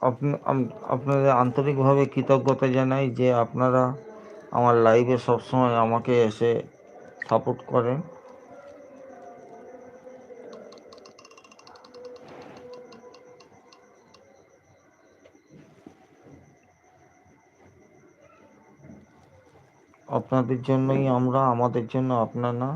আপনি আপনাদের আন্তরিকভাবে কৃতজ্ঞতা জানাই যে আপনারা আমার লাইভে সবসময় আমাকে এসে সাপোর্ট করেন। আপনাদের জন্যই আমরা, আমাদের জন্য আপনারা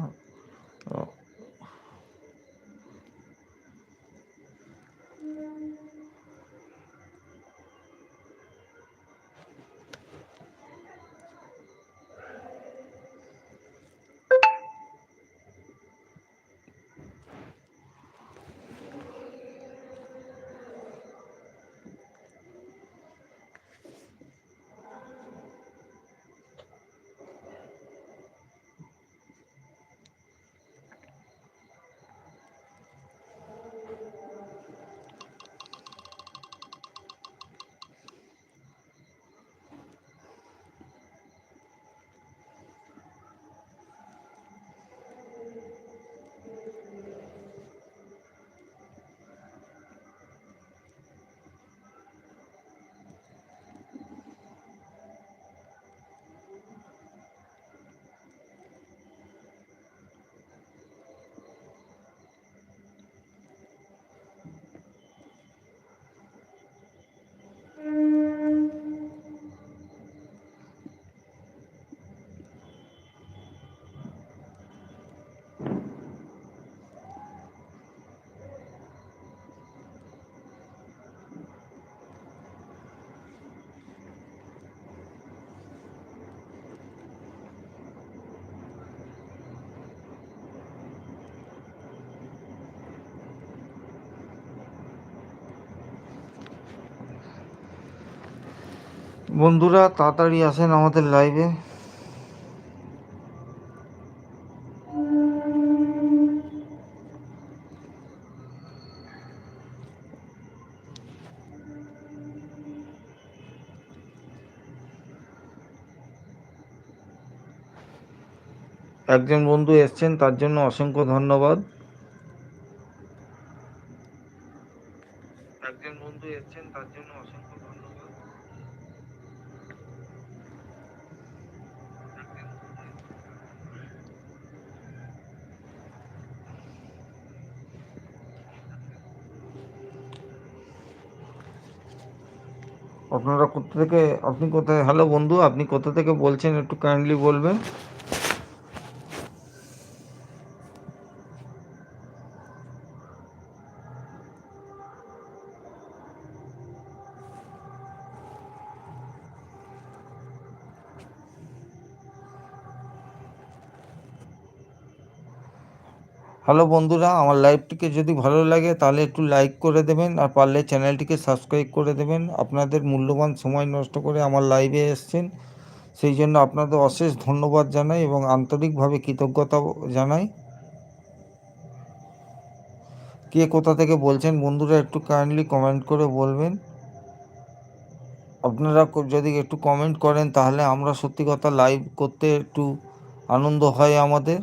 বন্ধুরা, তাড়াতাড়ি আসেন আমাদের লাইভে একজন বন্ধু এসছেন, তার জন্য অসংখ্য ধন্যবাদ। একজন বন্ধু এসছেন, তার জন্য অসংখ্য ধন্যবাদ। আপনারা কোথা থেকে আপনি কোথায় হ্যালো বন্ধু আপনি কোথা থেকে বলছেন একটু কাইন্ডলি বলবেন? হ্যালো বন্ধুরা, আমার লাইভটিকে যদি ভালো লাগে তাহলে একটু লাইক করে দেবেন আর পারলে চ্যানেলটিকে সাবস্ক্রাইব করে দেবেন। আপনাদের মূল্যবান সময় নষ্ট করে আমার লাইভে এসছেন, সেই জন্য আপনাদের অশেষ ধন্যবাদ জানাই এবং আন্তরিকভাবে কৃতজ্ঞতা জানাই। কে কোথা থেকে বলছেন বন্ধুরা একটু কাইন্ডলি কমেন্ট করে বলবেন। আপনারা যদি একটু কমেন্ট করেন তাহলে আমরা সত্যি কথা লাইভ করতে একটু আনন্দ হয় আমাদের।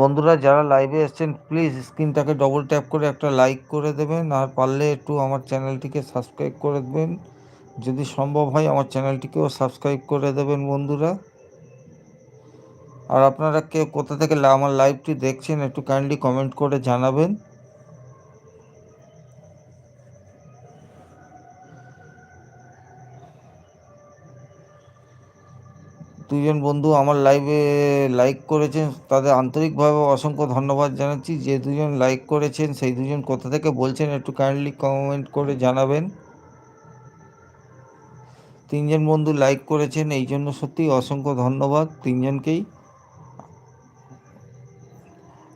বন্ধুরা, যারা লাইভে এসছেন প্লিজ স্ক্রিনটাকে ডবল ট্যাপ করে একটা লাইক করে দেবেন। আর পারলে একটু আমার চ্যানেলটিকে সাবস্ক্রাইব করে দেবেন। যদি সম্ভব হয়, আমার চ্যানেলটিকেও সাবস্ক্রাইব করে দেবেন বন্ধুরা। আর আপনারা কে, কোথা থেকে আমার লাইভটি দেখছেন, একটু কাইন্ডলি কমেন্ট করে জানাবেন। দুজন বন্ধু আমার লাইভে লাইক করেছেন, তাদের আন্তরিকভাবে অসংখ্য ধন্যবাদ জানাচ্ছি। যে দুজন লাইক করেছেন, সেই দুজন কোথা থেকে বলছেন একটু কাইন্ডলি কমেন্ট করে জানাবেন। তিনজন বন্ধু লাইক করেছেন, এই জন্য সত্যি অসংখ্য ধন্যবাদ তিনজনকেই।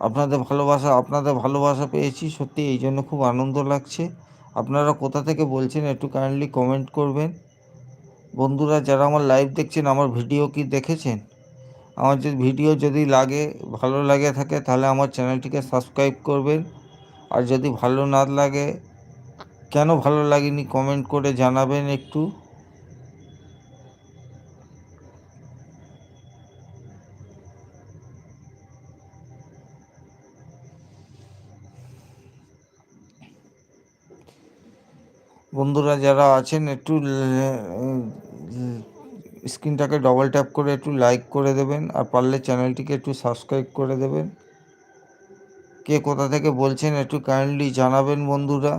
আপনাদের ভালোবাসা আপনাদের ভালোবাসা পেয়েছি সত্যি এই জন্য খুব আনন্দ লাগছে। আপনারা কোথা থেকে বলছেন একটু কাইন্ডলি কমেন্ট করবেন। বন্ধুরা, যারা আমার লাইভ দেখছেন, আমার ভিডিও কি দেখেছেন? আমার যদি ভিডিও যদি লাগে, ভালো লাগে থাকে, তাহলে আমার চ্যানেলটিকে সাবস্ক্রাইব করবেন। আর যদি ভালো না লাগে, কেন ভালো লাগেনি কমেন্ট করে জানাবেন একটু। বন্ধুরা, যারা আছেন, একটু স্ক্রিনটাকে ডবল ট্যাপ করে একটু লাইক করে দেবেন, আর পারলে চ্যানেলটিকে একটু সাবস্ক্রাইব করে দেবেন। কে কোথা থেকে বলছেন একটু কাইন্ডলি জানাবেন বন্ধুরা।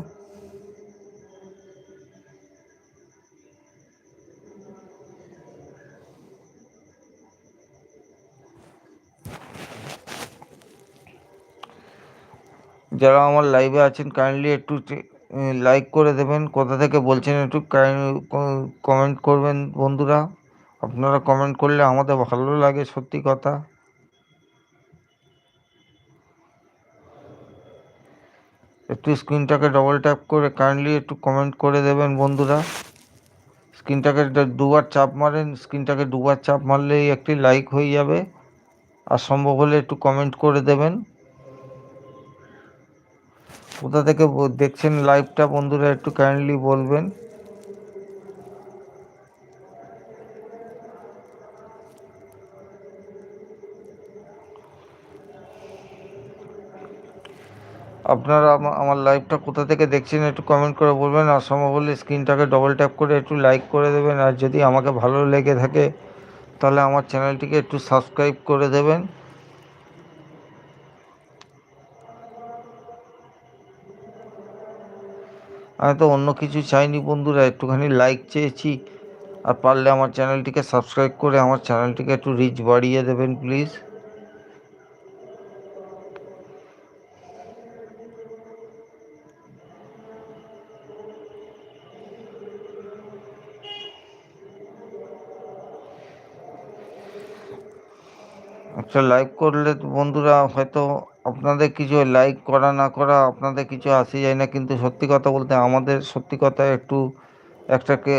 যারা আমার লাইভে আছেন কাইন্ডলি একটু লাইক করে দেবেন। কোথা থেকে বলছেন একটু কমেন্ট করবেন বন্ধুরা। আপনারা কমেন্ট করলে আমাদের ভালো লাগে সত্যি কথা। একটু স্ক্রিনটাকে ডবল ট্যাপ করে কাইন্ডলি একটু কমেন্ট করে দেবেন বন্ধুরা। স্ক্রিনটাকে দুবার চাপ মারেন। স্ক্রিনটাকে দুবার চাপ মারলেই একটি লাইক হয়ে যাবে। আর সম্ভব হলে একটু কমেন্ট করে দেবেন। কোথা থেকে দেখছেন লাইভটা বন্ধুরা একটু কাইন্ডলি বলবেন। আপনারা আমার লাইভটা কোথা থেকে দেখছেন একটু কমেন্ট করে বলবেন, আর সম্ভব হলে স্ক্রিনটাকে ডবল ট্যাপ করে একটু লাইক করে দেবেন, আর যদি আমাকে ভালো লেগে থাকে, তাহলে আমার চ্যানেলটিকে একটু সাবস্ক্রাইব করে দেবেন। আমি তো অন্য কিছু চাইনি বন্ধুরা, একটুখানি লাইক চেয়েছি। আর পারলে আমার চ্যানেলটিকে সাবস্ক্রাইব করে আমার চ্যানেলটিকে একটু রিচ বাড়িয়ে দেবেন প্লিজ একটা লাইক করলে বন্ধুরা হয়তো আপনাদের কিছু লাইক করা, না করা, আপনাদের কিছু আসে যায় না, কিন্তু সত্যি কথা বলতে আমাদের সত্যি কথা একটু একটাকে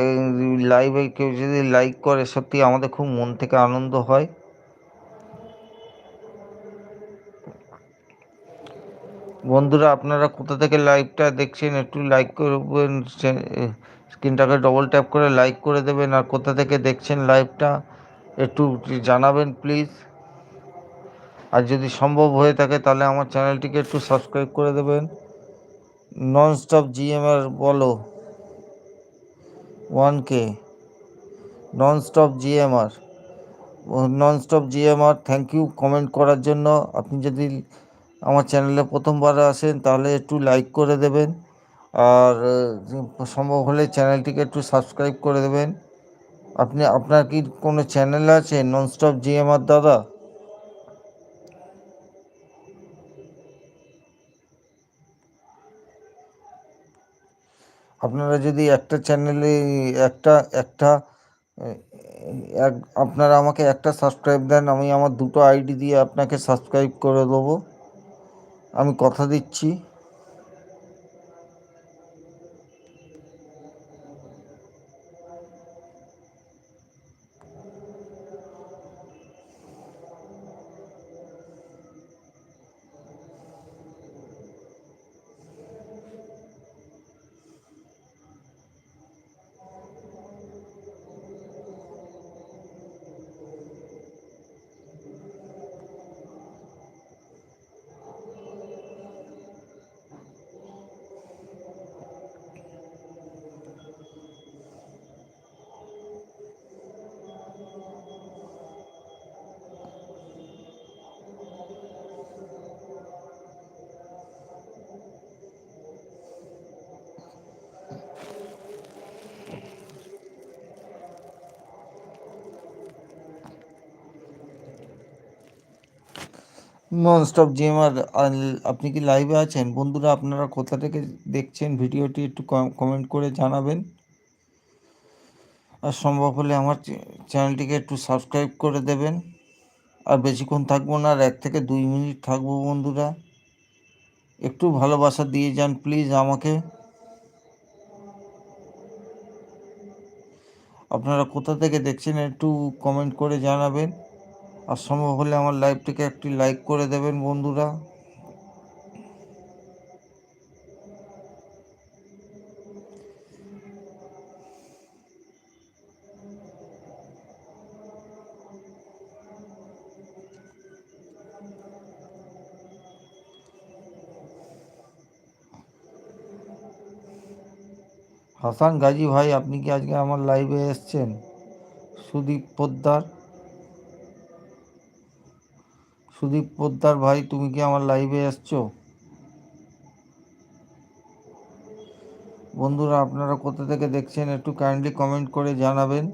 লাইভে কেউ যদি লাইক করে, সত্যি আমাদের খুব মন থেকে আনন্দ হয়। বন্ধুরা, আপনারা কোথা থেকে লাইভটা দেখছেন, একটু লাইক করবেন স্ক্রিনটাকে ডবল ট্যাপ করে লাইক করে দেবেন, আর কোথা থেকে দেখছেন লাইভটা একটু জানাবেন প্লিজ আর যদি সম্ভব হয়ে থাকে তাহলে আমার চ্যানেলটিকে একটু সাবস্ক্রাইব করে দেবেন। নন স্টপ জিএমআর বলো। One K nonstop GMR nonstop GMR thank you comment করার জন্য আপনি যদি আমার চ্যানেলে প্রথমবার আসেন তাহলে একটু লাইক করে দেবেন। আর সম্ভব হলে চ্যানেলটিকে একটু সাবস্ক্রাইব করে দেবেন। আপনি, আপনার কি কোনো চ্যানেল আছে নন স্টপ জিএমআর দাদা? আপনারা যদি একটা চ্যানেলে একটা একটা এক, আপনারা আমাকে একটা সাবস্ক্রাইব দেন, আমি আমার দুটো আইডি দিয়ে আপনাকে সাবস্ক্রাইব করে দেবো। আমি কথা দিচ্ছি। নন স্টপ জিএমআর আপনি কি লাইভে আছেন? বন্ধুরা, আপনারা কোথা থেকে দেখছেন ভিডিওটি একটু কমেন্ট করে জানাবেন। আর সম্ভব হলে আমার চ্যানেলটিকে একটু সাবস্ক্রাইব করে দেবেন। আর বেশিক্ষণ থাকব না, আর এক থেকে দুই মিনিট থাকব বন্ধুরা। একটু ভালোবাসা দিয়ে যান প্লিজ আমাকে। আপনারা কোথা থেকে দেখছেন একটু কমেন্ট করে জানাবেন। আর সম্ভব হলে আমার লাইভটিকে একটি লাইক করে দেবেন বন্ধুরা। হাসান গাজী ভাই, আপনি কি আজকে আমার লাইভে এসছেন? সুদীপ পোদ্দার। সুদীপ পোদ্দার ভাই, তুমি কি আমার লাইভে এসছো? বন্ধুরা, আপনারা কোথা থেকে দেখছেন একটু কাইন্ডলি কমেন্ট করে জানাবেন।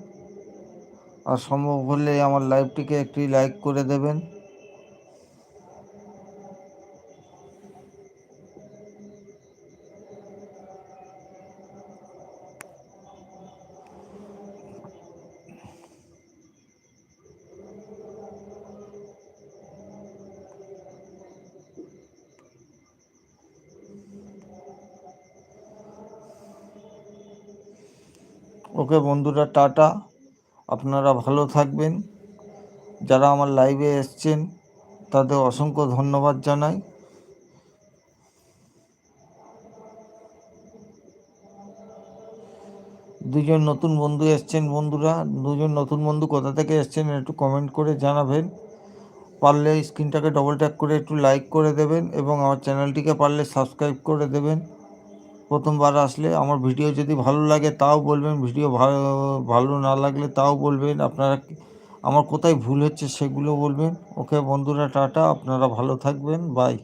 আর সম্ভব হলে আমার লাইভটিকে একটি লাইক করে দেবেন। ওকে বন্ধুরা, টাটা। আপনারা ভালো থাকবেন। যারা আমার লাইভে এসছেন, তাদের অসংখ্য ধন্যবাদ জানাই। দুজন নতুন বন্ধু এসছেন বন্ধুরা। দুজন নতুন বন্ধু কোথা থেকে এসছেন একটু কমেন্ট করে জানাবেন। পারলে স্ক্রিনটাকে ডবল ট্যাপ করে একটু লাইক করে দেবেন এবং আমার চ্যানেলটিকে পারলে সাবস্ক্রাইব করে দেবেন। প্রথমবার আসলে আমার ভিডিও যদি ভালো লাগে তাও বলবেন, ভিডিও ভালো ভালো না লাগলে তাও বলবেন। আপনারা আমার কোথায় ভুল হচ্ছে সেগুলো বলবেন। ওকে বন্ধুরা, টাটা, আপনারা ভালো থাকবেন, বাই।